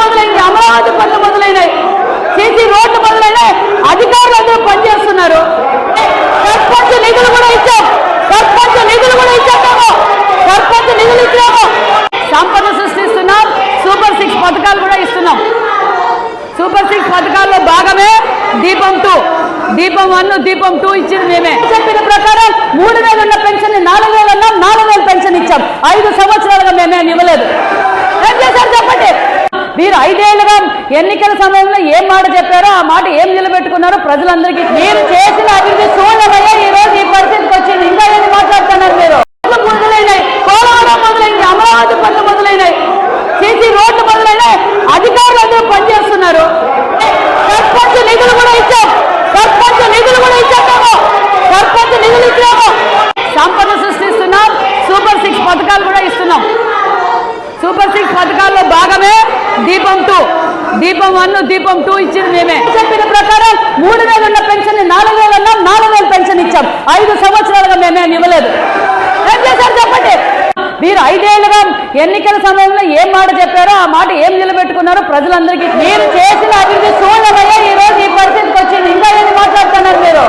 అమరావతి పనులు మొదలైనాయి సీసీ రోడ్లు మొదలైనాయి అధికారులు అందరూ పనిచేస్తున్నారు. సర్పంచ్ నిధులు కూడా ఇచ్చాం. సర్పంచ్ నిధులు కూడా ఇచ్చాము సర్పంచ్ నిధులు ఇచ్చాము. సంపద సృష్టిస్తున్నాం. సూపర్ సిక్స్ పథకాలు కూడా ఇస్తున్నాం. సూపర్ సిక్స్ పథకాల్లో భాగమే దీపం టూ. దీపం వన్ దీపం టూ ఇచ్చింది మేమే. చెప్పిన ప్రకారం మూడు వేలు ఉన్న పెన్షన్ నాలుగు వేలు అన్నాం నాలుగు వేలు పెన్షన్ ఇచ్చాం. ఐదు సంవత్సరాలుగా మేమే ఇవ్వలేదు. ఏం చేశారు చెప్పండి? మీరు ఐదేళ్ళుగా ఎన్నికల సమయంలో ఏం మాట చెప్పారో ఆ మాట ఏం నిలబెట్టుకున్నారో ప్రజలందరికీ మీరు చేసిన అభివృద్ధి చూడమయ్యే ఈ రోజు ఈ పరిస్థితికి వచ్చింది. ఇంకా ఏది మాట్లాడుతున్నారు మీరు? మొదలైనాయి. పోలవరం మొదలైంది. అమరావతి పనులు మొదలైనాయి. సీసీ రోడ్లు మొదలైనాయి. అధికారులు అందరూ పనిచేస్తున్నారు. సర్పంచ్ నిధులు కూడా ఇచ్చాం. సర్పంచ్ నిధులు కూడా ఇచ్చాము సర్పంచ్ నిధులు ఇచ్చాము సంపద సృష్టిస్తున్నాం. సూపర్ సిక్స్ పథకాలు కూడా ఇస్తున్నాం సూపర్ సిక్స్ పథకాల్లో భాగమే దీపం టూ దీపం వన్ దీపం టూ ఇచ్చింది మేమే. చెప్పిన ప్రకారం మూడు వేలు ఉన్న పెన్షన్ నాలుగు వేలు అన్నాం నాలుగు వేలు పెన్షన్ ఇచ్చాం. ఐదు సంవత్సరాలుగా మేమేం ఇవ్వలేదు. ఏం చేశారు చెప్పండి? మీరు ఐదేళ్ళుగా ఎన్నికల సమయంలో ఏం మాట చెప్పారో ఆ మాట ఏం నిలబెట్టుకున్నారో ప్రజలందరికీ మీరు చే